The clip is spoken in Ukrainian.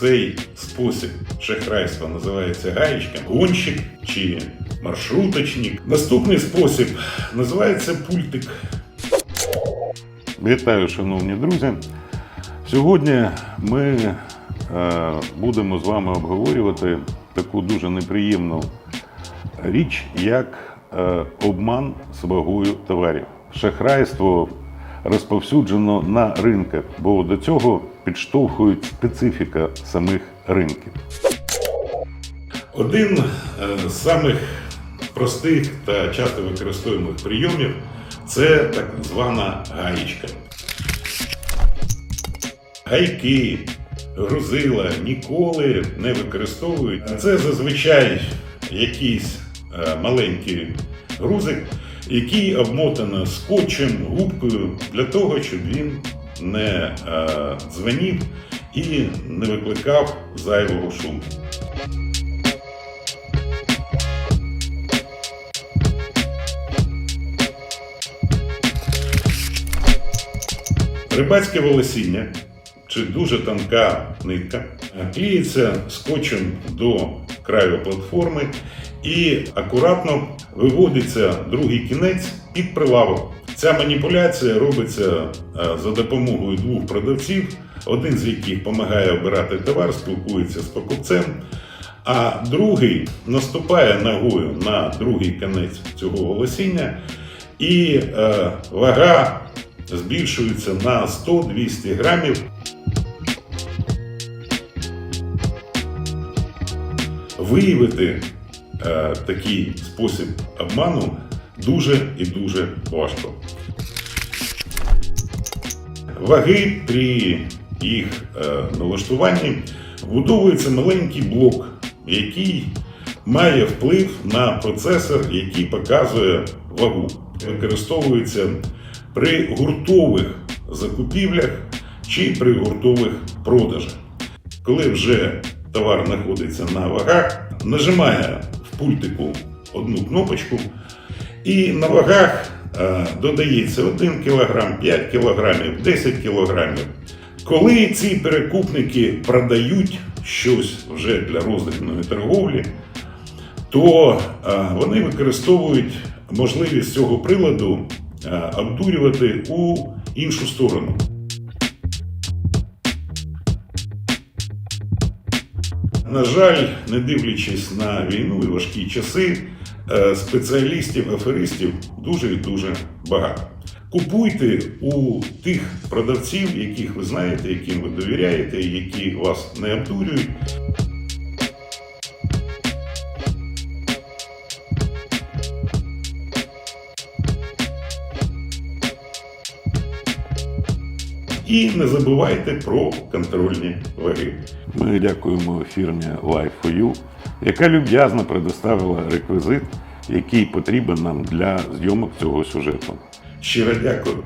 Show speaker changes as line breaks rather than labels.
цей спосіб шахрайства називається гаєчка, гонщик чи маршруточник. Наступний спосіб називається пультик.
Вітаю, шановні друзі. Сьогодні ми е, будемо з вами обговорювати таку дуже неприємну річ, як е, обман з вагою товарів. Шахрайство розповсюджено на ринках, бо до цього підштовхують специфіка самих ринків.
Один е, з самих простих та часто використовуємих прийомів це так звана гаєчка. Гайки, грузила ніколи не використовують. Це зазвичай якийсь е, маленький грузик, який обмотано скотчем, губкою для того, щоб він не е, дзвонів і не викликав зайвого шуму. Рибацьке волосіння чи дуже тонка нитка клеїться скотчем до краю платформи і акуратно виводиться другий кінець під прилавок. Ця маніпуляція робиться е, за допомогою двох продавців, один з яких допомагає обирати товар, спілкується з покупцем, а другий наступає ногою на другий кінець цього волосіння, і е, вага збільшується на 100-200 грамів. Виявити е, такий спосіб обману дуже і дуже важко. Ваги при їх е, налаштуванні вбудовується маленький блок, який має вплив на процесор, який показує вагу. Використовується при гуртових закупівлях чи при гуртових продажах. Коли вже товар знаходиться на вагах, нажимає в пультику одну кнопочку, і на вагах е, додається 1 кг, 5 кг, 10 кг. Коли ці перекупники продають щось вже для роздрібної торговлі, то е, вони використовують можливість цього приладу е, обдурювати у іншу сторону. На жаль, не дивлячись на війну і важкі часи, спеціалістів, аферистів дуже і дуже багато. Купуйте у тих продавців, яких ви знаєте, яким ви довіряєте, які вас не обдурюють. І не забувайте про контрольні ваги.
Ми дякуємо фірмі Life4U, яка люб'язно предоставила реквізит, який потрібен нам для зйомок цього сюжету.
Щиро дякую.